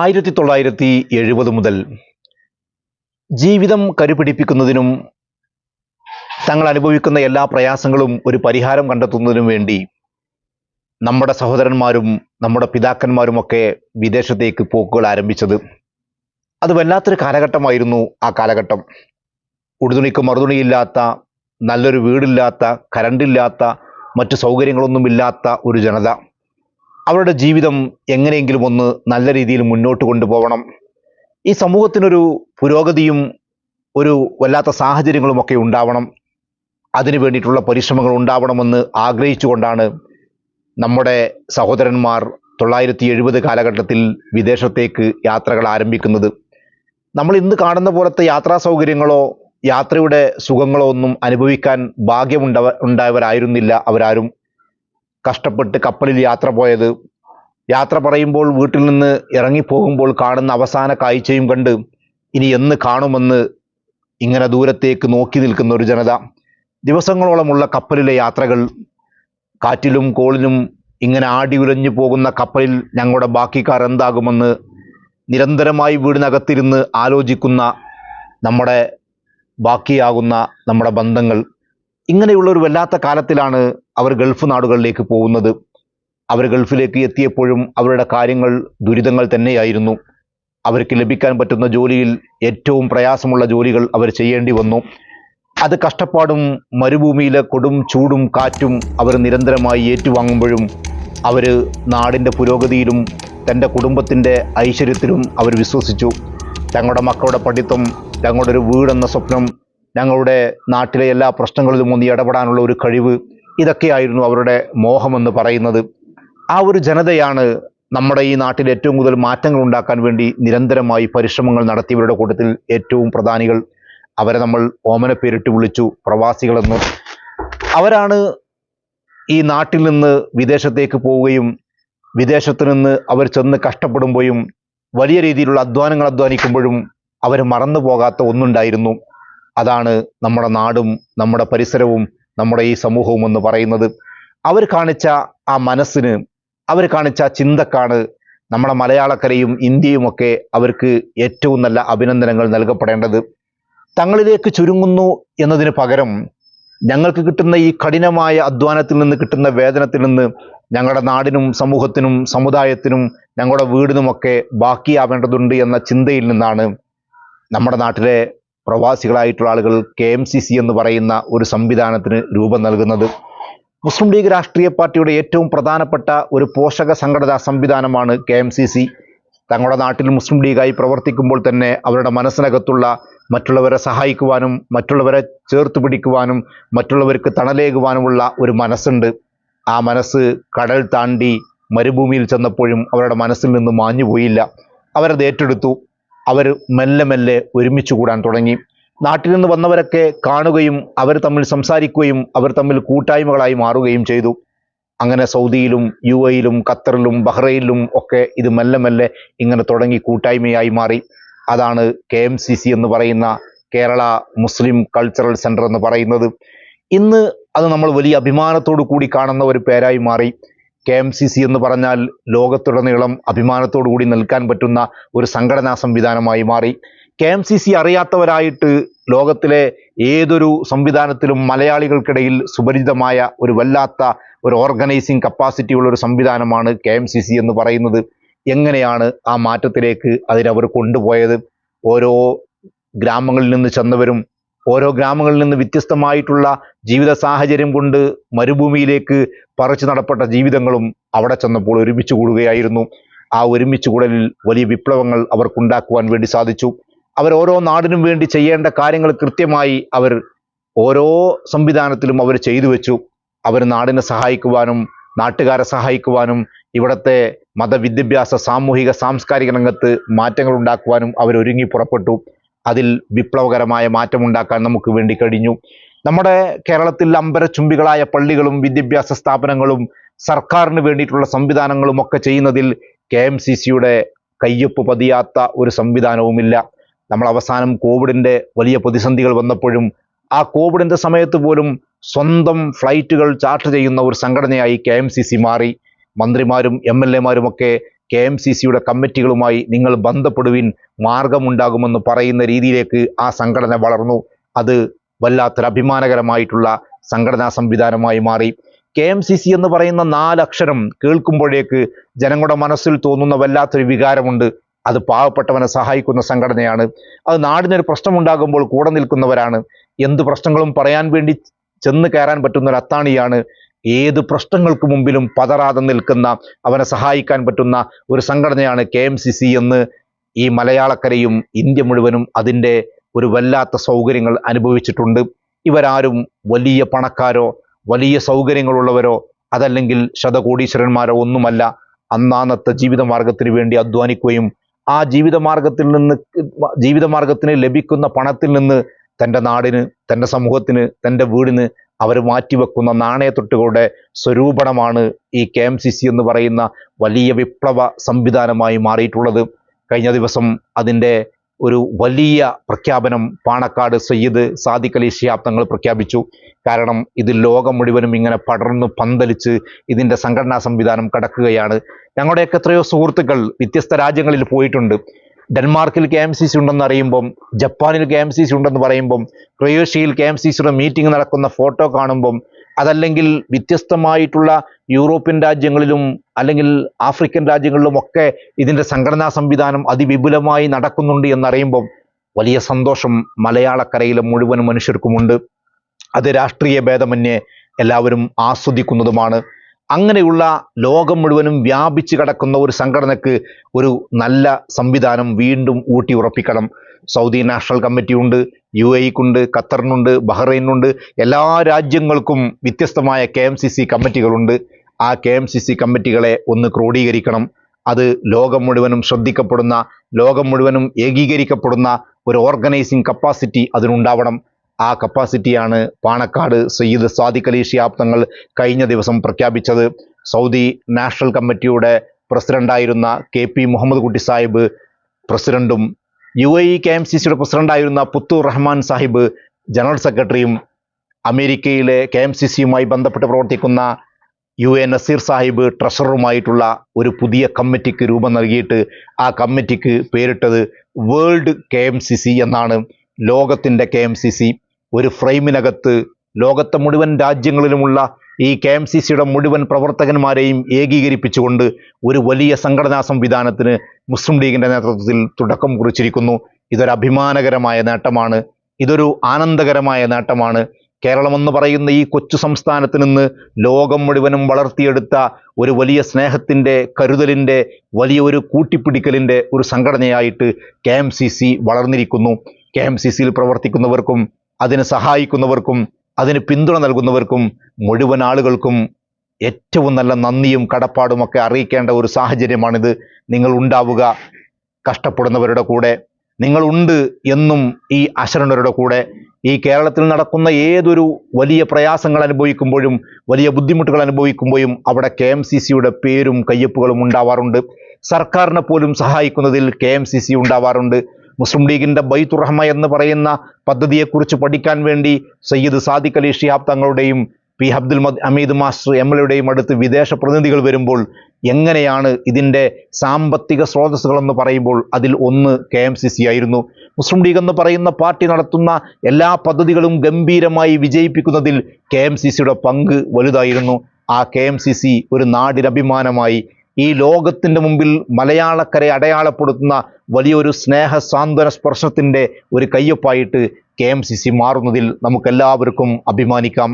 ആയിരത്തി തൊള്ളായിരത്തി എഴുപത് മുതൽ ജീവിതം കരുപിടിപ്പിക്കുന്നതിനും തങ്ങൾ അനുഭവിക്കുന്ന എല്ലാ പ്രയാസങ്ങളും ഒരു പരിഹാരം കണ്ടെത്തുന്നതിനും വേണ്ടി നമ്മുടെ സഹോദരന്മാരും നമ്മുടെ പിതാക്കന്മാരുമൊക്കെ വിദേശത്തേക്ക് പോക്കുകൾ ആരംഭിച്ചത്. അത് വല്ലാത്തൊരു കാലഘട്ടമായിരുന്നു ആ കാലഘട്ടം. ഉടുതുണിക്ക് മറുതുണിയില്ലാത്ത നല്ലൊരു വീടില്ലാത്ത കരണ്ടില്ലാത്ത മറ്റു സൗകര്യങ്ങളൊന്നുമില്ലാത്ത ഒരു ജനത. അവരുടെ ജീവിതം എങ്ങനെയെങ്കിലും ഒന്ന് നല്ല രീതിയിൽ മുന്നോട്ട് കൊണ്ടുപോകണം ഈ സമൂഹത്തിനൊരു പുരോഗതിയും ഒരു വല്ലാത്ത സാഹചര്യങ്ങളുമൊക്കെ ഉണ്ടാവണം. അതിനു വേണ്ടിയിട്ടുള്ള പരിശ്രമങ്ങൾ ഉണ്ടാവണമെന്ന് ആഗ്രഹിച്ചുകൊണ്ടാണ് നമ്മുടെ സഹോദരന്മാർ തൊള്ളായിരത്തി എഴുപത് കാലഘട്ടത്തിൽ വിദേശത്തേക്ക് യാത്രകൾ ആരംഭിക്കുന്നത്. നമ്മൾ ഇന്ന് കാണുന്ന പോലത്തെ യാത്രാ സൗകര്യങ്ങളോ യാത്രയുടെ സുഖങ്ങളോ ഒന്നും അനുഭവിക്കാൻ ഭാഗ്യമുണ്ടവ ഉണ്ടായവരായിരുന്നില്ല അവരാരും. കഷ്ടപ്പെട്ട് കപ്പലിൽ യാത്ര പോയത്. യാത്ര പറയുമ്പോൾ വീട്ടിൽ നിന്ന് ഇറങ്ങിപ്പോകുമ്പോൾ കാണുന്ന അവസാന കാഴ്ചയും കണ്ട് ഇനി എന്ന് കാണുമെന്ന് ഇങ്ങനെ ദൂരത്തേക്ക് നോക്കി നിൽക്കുന്ന ഒരു ജനത. ദിവസങ്ങളോളമുള്ള കപ്പലിലെ യാത്രകൾ കാറ്റിലും കോളിലും ഇങ്ങനെ ആടി ഉലഞ്ഞു പോകുന്ന കപ്പലിൽ ഞങ്ങളുടെ ബാക്കിക്കാർ എന്താകുമെന്ന് നിരന്തരമായി വീടിനകത്തിരുന്ന് ആലോചിക്കുന്ന നമ്മുടെ ബാക്കിയാകുന്ന നമ്മുടെ ബന്ധങ്ങൾ. ഇങ്ങനെയുള്ള ഒരു വല്ലാത്ത കാലത്തിലാണ് അവർ ഗൾഫ് നാടുകളിലേക്ക് പോകുന്നത്. അവർ ഗൾഫിലേക്ക് എത്തിയപ്പോഴും അവരുടെ കാര്യങ്ങൾ ദുരിതങ്ങൾ തന്നെയായിരുന്നു. അവർക്ക് ലഭിക്കാൻ പറ്റുന്ന ജോലിയിൽ ഏറ്റവും പ്രയാസമുള്ള ജോലികൾ അവർ ചെയ്യേണ്ടി വന്നു. അത് കഷ്ടപ്പാടും മരുഭൂമിയിലെ കൊടും ചൂടും കാറ്റും അവർ നിരന്തരമായി ഏറ്റുവാങ്ങുമ്പോഴും അവർ നാടിന്റെ പുരോഗതിയിലും തന്റെ കുടുംബത്തിന്റെ ഐശ്വര്യത്തിലും അവർ വിശ്വസിച്ചു. തങ്ങളുടെ മക്കളുടെ പഠിത്തം തങ്ങളുടെ ഒരു വീടെന്ന സ്വപ്നം ഞങ്ങളുടെ നാട്ടിലെ എല്ലാ പ്രശ്നങ്ങളിലും ഒന്ന് ഇടപെടാനുള്ള ഒരു കഴിവ് ഇതൊക്കെയായിരുന്നു അവരുടെ മോഹമെന്ന് പറയുന്നത്. ആ ഒരു ജനതയാണ് നമ്മുടെ ഈ നാട്ടിൽ ഏറ്റവും കൂടുതൽ മാറ്റങ്ങൾ ഉണ്ടാക്കാൻ വേണ്ടി നിരന്തരമായി പരിശ്രമങ്ങൾ നടത്തിയവരുടെ കൂട്ടത്തിൽ ഏറ്റവും പ്രധാനികൾ അവരെ നമ്മൾ ഓമന പേരിട്ട് വിളിച്ചു പ്രവാസികളെന്ന് അവരാണ് ഈ നാട്ടിൽ നിന്ന് വിദേശത്തേക്ക് പോവുകയും വിദേശത്ത് നിന്ന് അവർ ചെന്ന് കഷ്ടപ്പെടുമ്പോഴും വലിയ രീതിയിലുള്ള അധ്വാനങ്ങൾ അധ്വാനിക്കുമ്പോഴും അവർ മറന്നു പോകാത്ത ഒന്നുണ്ടായിരുന്നു. അതാണ് നമ്മുടെ നാടും നമ്മുടെ പരിസരവും നമ്മുടെ ഈ സമൂഹവും എന്ന് പറയുന്നത്. അവർ കാണിച്ച ആ മനസ്സിന് അവർ കാണിച്ച ചിന്തക്കാണ് നമ്മുടെ മലയാളക്കരയും ഇന്ത്യയുമൊക്കെ അവർക്ക് ഏറ്റവും നല്ല അഭിനന്ദനങ്ങൾ നൽകപ്പെടേണ്ടത്. തങ്ങളിലേക്ക് ചുരുങ്ങുന്നു എന്നതിന് പകരം ഞങ്ങൾക്ക് കിട്ടുന്ന ഈ കഠിനമായ അധ്വാനത്തിൽ നിന്ന് കിട്ടുന്ന വേതനത്തിൽ നിന്ന് ഞങ്ങളുടെ നാടിനും സമൂഹത്തിനും സമുദായത്തിനും ഞങ്ങളുടെ വീടിനുമൊക്കെ ബാക്കിയാവേണ്ടതുണ്ട് എന്ന ചിന്തയിൽ നിന്നാണ് നമ്മുടെ നാട്ടിലെ പ്രവാസികളായിട്ടുള്ള ആളുകൾ കെ എം സി സി എന്ന് പറയുന്ന ഒരു സംവിധാനത്തിന് രൂപം നൽകുന്നത്. മുസ്ലിം ലീഗ് രാഷ്ട്രീയ പാർട്ടിയുടെ ഏറ്റവും പ്രധാനപ്പെട്ട ഒരു പോഷക സംഘടനാ സംവിധാനമാണ് കെ എം സി സി. തങ്ങളുടെ നാട്ടിൽ മുസ്ലിം ലീഗായി പ്രവർത്തിക്കുമ്പോൾ തന്നെ അവരുടെ മനസ്സിനകത്തുള്ള മറ്റുള്ളവരെ സഹായിക്കുവാനും മറ്റുള്ളവരെ ചേർത്ത് പിടിക്കുവാനും മറ്റുള്ളവർക്ക് തണലേകുവാനുമുള്ള ഒരു മനസ്സുണ്ട്. ആ മനസ്സ് കടൽ താണ്ടി മരുഭൂമിയിൽ ചെന്നപ്പോഴും അവരുടെ മനസ്സിൽ നിന്ന് മാഞ്ഞു പോയില്ല അവരത് ഏറ്റെടുത്തു. അവർ മെല്ലെ മെല്ലെ ഒരുമിച്ച് കൂടാൻ തുടങ്ങി. നാട്ടിൽ നിന്ന് വന്നവരൊക്കെ കാണുകയും അവർ തമ്മിൽ സംസാരിക്കുകയും അവർ തമ്മിൽ കൂട്ടായ്മകളായി മാറുകയും ചെയ്തു. അങ്ങനെ സൗദിയിലും യു എയിലും ഖത്തറിലും ബഹ്റൈനിലും ഒക്കെ ഇത് മെല്ലെ മെല്ലെ ഇങ്ങനെ തുടങ്ങി കൂട്ടായ്മയായി മാറി. അതാണ് കെ എം സി സി എന്ന് പറയുന്ന കേരള മുസ്ലിം കൾച്ചറൽ സെന്റർ എന്ന് പറയുന്നത്. ഇന്ന് അത് നമ്മൾ വലിയ അഭിമാനത്തോടു കൂടി കാണുന്ന ഒരു പേരായി മാറി. കെ എം സി സി എന്ന് പറഞ്ഞാൽ ലോകത്തുടനീളം കൂടി നിൽക്കാൻ പറ്റുന്ന ഒരു സംഘടനാ സംവിധാനമായി മാറി. കെ എം സി സി അറിയാത്തവരായിട്ട് ലോകത്തിലെ ഏതൊരു സംവിധാനത്തിലും മലയാളികൾക്കിടയിൽ സുപരിചിതമായ ഒരു വല്ലാത്ത ഒരു ഓർഗനൈസിങ് കപ്പാസിറ്റി ഉള്ള ഒരു സംവിധാനമാണ് കെ എം സി സി എന്ന് പറയുന്നത്. എങ്ങനെയാണ് ആ മാറ്റത്തിലേക്ക് അതിനവർ കൊണ്ടുപോയത്? ഓരോ ഗ്രാമങ്ങളിൽ നിന്ന് ചെന്നവരും ഓരോ ഗ്രാമങ്ങളിൽ നിന്ന് വ്യത്യസ്തമായിട്ടുള്ള ജീവിത സാഹചര്യം കൊണ്ട് മരുഭൂമിയിലേക്ക് പറിച്ചു നടപ്പെട്ട ജീവിതങ്ങളും അവിടെ ചെന്നപ്പോൾ ഒരുമിച്ച് കൂടുകയായിരുന്നു. ആ ഒരുമിച്ച് കൂടലിൽ വലിയ വിപ്ലവങ്ങൾ അവർക്കുണ്ടാക്കുവാൻ വേണ്ടി സാധിച്ചു. അവർ ഓരോ നാടിനും വേണ്ടി ചെയ്യേണ്ട കാര്യങ്ങൾ കൃത്യമായി അവർ ഓരോ സംവിധാനത്തിലും അവർ ചെയ്തു വെച്ചു. അവർ നാടിനെ സഹായിക്കുവാനും നാട്ടുകാരെ സഹായിക്കുവാനും ഇവിടുത്തെ മതവിദ്യാഭ്യാസ സാമൂഹിക സാംസ്കാരിക രംഗത്ത് മാറ്റങ്ങൾ ഉണ്ടാക്കുവാനും അവർ ഒരുങ്ങി പുറപ്പെട്ടു. അതിൽ വിപ്ലവകരമായ മാറ്റമുണ്ടാക്കാൻ നമുക്ക് വേണ്ടി കഴിഞ്ഞു. നമ്മുടെ കേരളത്തിൽ അമ്പരച്ചുംബികളായ പള്ളികളും വിദ്യാഭ്യാസ സ്ഥാപനങ്ങളും സർക്കാരിന് വേണ്ടിയിട്ടുള്ള സംവിധാനങ്ങളും ഒക്കെ ചെയ്യുന്നതിൽ കെ എം സി സിയുടെ കയ്യൊപ്പ് പതിയാത്ത ഒരു സംവിധാനവുമില്ല. നമ്മൾ അവസാനം കോവിഡിന്റെ വലിയ പ്രതിസന്ധികൾ വന്നപ്പോഴും ആ കോവിഡിന്റെ സമയത്ത് പോലും സ്വന്തം ഫ്ലൈറ്റുകൾ ചാർട്ട് ചെയ്യുന്ന ഒരു സംഘടനയായി കെ എം സി സി മാറി. മന്ത്രിമാരും എം എൽ എമാരും ഒക്കെ കെ എം സി സിയുടെ കമ്മിറ്റികളുമായി നിങ്ങൾ ബന്ധപ്പെടുവിൻ മാർഗമുണ്ടാകുമെന്ന് പറയുന്ന രീതിയിലേക്ക് ആ സംഘടന വളർന്നു. അത് വല്ലാത്തൊരു അഭിമാനകരമായിട്ടുള്ള സംഘടനാ സംവിധാനമായി മാറി. കെ എം സി സി എന്ന് പറയുന്ന നാലക്ഷരം കേൾക്കുമ്പോഴേക്ക് ജനങ്ങളുടെ മനസ്സിൽ തോന്നുന്ന വല്ലാത്തൊരു വികാരമുണ്ട്. അത് പാവപ്പെട്ടവനെ സഹായിക്കുന്ന സംഘടനയാണ്. അത് നാടിനൊരു പ്രശ്നമുണ്ടാകുമ്പോൾ കൂടെ നിൽക്കുന്നവരാണ്. എന്ത് പ്രശ്നങ്ങളും പറയാൻ വേണ്ടി ചെന്ന് കയറാൻ പറ്റുന്ന ഒരു അത്താണിയാണ് ഏത് പ്രശ്നങ്ങൾക്ക് മുമ്പിലും പതറാതെ നിൽക്കുന്ന അവനെ സഹായിക്കാൻ പറ്റുന്ന ഒരു സംഘടനയാണ് കെ എം സി സി എന്ന് ഈ മലയാളക്കരയും ഇന്ത്യ മുഴുവനും അതിന്റെ ഒരു വല്ലാത്ത സൗകര്യങ്ങൾ അനുഭവിച്ചിട്ടുണ്ട്. ഇവരാരും വലിയ പണക്കാരോ വലിയ സൗകര്യങ്ങളുള്ളവരോ അതല്ലെങ്കിൽ ശതകോടീശ്വരന്മാരോ ഒന്നുമല്ല. അന്നാന്നത്തെ ജീവിതമാർഗത്തിന് വേണ്ടി അധ്വാനിക്കുകയും ആ ജീവിതമാർഗത്തിൽ നിന്ന് ജീവിതമാർഗത്തിന് ലഭിക്കുന്ന പണത്തിൽ നിന്ന് തന്റെ നാടിന് തന്റെ സമൂഹത്തിന് തന്റെ വീടിന് അവർ മാറ്റിവെക്കുന്ന നാണയത്തൊട്ടുകളുടെ സ്വരൂപണമാണ് ഈ കെ എം സി സി എന്ന് പറയുന്ന വലിയ വിപ്ലവ സംവിധാനമായി മാറിയിട്ടുള്ളത്. കഴിഞ്ഞ ദിവസം അതിന്റെ ഒരു വലിയ പ്രഖ്യാപനം പാണക്കാട് സയ്യിദ് സാദിഖ് അലി ശിഹാബ് തങ്ങൾ പ്രഖ്യാപിച്ചു. കാരണം ഇത് ലോകം മുഴുവനും ഇങ്ങനെ പടർന്ന് പന്തലിച്ച് ഇതിന്റെ സംഘടനാ സംവിധാനം കടക്കുകയാണ്. ഞങ്ങളുടെയൊക്കെ എത്രയോ സുഹൃത്തുക്കൾ വ്യത്യസ്ത രാജ്യങ്ങളിൽ പോയിട്ടുണ്ട്. ഡെൻമാർക്കിൽ കെ എം സി സി ഉണ്ടെന്ന് അറിയുമ്പം ജപ്പാനിൽ കെ എം സി സി ഉണ്ടെന്ന് പറയുമ്പം ക്രൊയേഷ്യയിൽ കെ എം സി സിയുടെ മീറ്റിംഗ് നടക്കുന്ന ഫോട്ടോ കാണുമ്പം അതല്ലെങ്കിൽ വ്യത്യസ്തമായിട്ടുള്ള യൂറോപ്യൻ രാജ്യങ്ങളിലും അല്ലെങ്കിൽ ആഫ്രിക്കൻ രാജ്യങ്ങളിലും ഒക്കെ ഇതിന്റെ സംഘടനാ സംവിധാനം അതിവിപുലമായി നടക്കുന്നുണ്ട് എന്നറിയുമ്പം വലിയ സന്തോഷം മലയാളക്കരയിലെ മുഴുവൻ മനുഷ്യർക്കുമുണ്ട്. അത് രാഷ്ട്രീയ ഭേദമന്യേ എല്ലാവരും ആസ്വദിക്കുന്നതുമാണ്. അങ്ങനെയുള്ള ലോകം മുഴുവനും വ്യാപിച്ചു കിടക്കുന്ന ഒരു സംഘടനയ്ക്ക് ഒരു നല്ല സംവിധാനം വീണ്ടും ഊട്ടി ഉറപ്പിക്കണം. സൗദി നാഷണൽ കമ്മിറ്റി ഉണ്ട് യു എക്കുണ്ട് ഖത്തറിനുണ്ട് ബഹ്റൈനുണ്ട് എല്ലാ രാജ്യങ്ങൾക്കും വ്യത്യസ്തമായ കെ എം സി സി കമ്മിറ്റികളുണ്ട്. ആ കെ എം സി സി കമ്മിറ്റികളെ ഒന്ന് ക്രോഡീകരിക്കണം. അത് ലോകം മുഴുവനും ശ്രദ്ധിക്കപ്പെടുന്ന ലോകം മുഴുവനും ഏകീകരിക്കപ്പെടുന്ന ഒരു ഓർഗനൈസിംഗ് കപ്പാസിറ്റി അതിനുണ്ടാവണം. ആ കപ്പാസിറ്റിയാണ് പാണക്കാട് സയ്യിദ് സാദിഖ് അലി ഷിയാബ് തങ്ങൾ കഴിഞ്ഞ ദിവസം പ്രഖ്യാപിച്ചത്. സൗദി നാഷണൽ കമ്മിറ്റിയുടെ പ്രസിഡന്റായിരുന്ന കെ പി മുഹമ്മദ് കുട്ടി സാഹിബ് പ്രസിഡന്റും U A E K M C സിയുടെ പ്രസിഡന്റായിരുന്ന പുത്തൂർ റഹ്മാൻ സാഹിബ് ജനറൽ സെക്രട്ടറിയും അമേരിക്കയിലെ കെ എം സി സിയുമായി ബന്ധപ്പെട്ട് പ്രവർത്തിക്കുന്ന യു എ നസീർ സാഹിബ് ട്രഷററുമായിട്ടുള്ള ഒരു പുതിയ കമ്മിറ്റിക്ക് രൂപം നൽകിയിട്ട് ആ കമ്മിറ്റിക്ക് പേരിട്ടത് world K M C C എന്നാണ്. ലോകത്തിന്റെ കെ എം സി സി ഒരു ഫ്രെയിമിനകത്ത് ലോകത്തെ മുഴുവൻ രാജ്യങ്ങളിലുമുള്ള ഈ കെ എം സി സിയുടെ മുഴുവൻ പ്രവർത്തകന്മാരെയും ഏകീകരിപ്പിച്ചുകൊണ്ട് ഒരു വലിയ സംഘടനാ സംവിധാനത്തിന് മുസ്ലിം ലീഗിന്റെ നേതൃത്വത്തിൽ തുടക്കം കുറിച്ചിരിക്കുന്നു. ഇതൊരു അഭിമാനകരമായ നേട്ടമാണ്. ഇതൊരു ആനന്ദകരമായ നേട്ടമാണ്. കേരളമെന്ന് പറയുന്ന ഈ കൊച്ചു സംസ്ഥാനത്ത് നിന്ന് ലോകം മുഴുവനും വളർത്തിയെടുത്ത ഒരു വലിയ സ്നേഹത്തിന്റെ കരുതലിന്റെ വലിയ ഒരു കൂട്ടിപ്പിടിക്കലിന്റെ ഒരു സംഘടനയായിട്ട് കെ എം സി സി വളർന്നിരിക്കുന്നു. കെ എം സി സിയിൽ പ്രവർത്തിക്കുന്നവർക്കും അതിന് സഹായിക്കുന്നവർക്കും അതിന് പിന്തുണ നൽകുന്നവർക്കും മുഴുവൻ ആളുകൾക്കും ഏറ്റവും നല്ല നന്ദിയും കടപ്പാടുമൊക്കെ അറിയിക്കേണ്ട ഒരു സാഹചര്യമാണിത്. നിങ്ങൾ ഉണ്ടാവുക കഷ്ടപ്പെടുന്നവരുടെ കൂടെ. നിങ്ങളുണ്ട് എന്നും ഈ അശരണരുടെ കൂടെ. ഈ കേരളത്തിൽ നടക്കുന്ന ഏതൊരു വലിയ പ്രയാസങ്ങൾ അനുഭവിക്കുമ്പോഴും വലിയ ബുദ്ധിമുട്ടുകൾ അനുഭവിക്കുമ്പോഴും അവിടെ കെ എം സി സിയുടെ പേരും കയ്യൊപ്പുകളും ഉണ്ടാവാറുണ്ട്. സർക്കാരിനെ പോലും സഹായിക്കുന്നതിൽ കെ എം സി സി ഉണ്ടാവാറുണ്ട്. മുസ്ലിം ലീഗിന്റെ ബൈത്തുറഹ്മ എന്ന് പറയുന്ന പദ്ധതിയെക്കുറിച്ച് പഠിക്കാൻ വേണ്ടി സയ്യിദ് സാദിഖ് അലി ഷിഹാബ് തങ്ങളുടെയും പി അബ്ദുൽ മദ് അമീദ് മാസ്റ്റർ എം എൽ എയുടെയും അടുത്ത് വിദേശ പ്രതിനിധികൾ വരുമ്പോൾ എങ്ങനെയാണ് ഇതിന്റെ സാമ്പത്തിക സ്രോതസ്സുകളെന്ന് പറയുമ്പോൾ അതിൽ ഒന്ന് കെ എം സി സി ആയിരുന്നു. മുസ്ലിം ലീഗ് എന്ന് പറയുന്ന പാർട്ടി നടത്തുന്ന എല്ലാ പദ്ധതികളും ഗംഭീരമായി വിജയിപ്പിക്കുന്നതിൽ കെ എം സി സിയുടെ പങ്ക് വലുതായിരുന്നു. ആ കെ എം സി സി ഒരു നാടിനഭിമാനമായി ഈ ലോകത്തിന്റെ മുമ്പിൽ മലയാളക്കരെ അടയാളപ്പെടുത്തുന്ന വലിയൊരു സ്നേഹ സാന്ത്വന സ്പർശത്തിന്റെ ഒരു കയ്യൊപ്പായിട്ട് കെ എം സി സി മാറുന്നതിൽ നമുക്കെല്ലാവർക്കും അഭിമാനിക്കാം.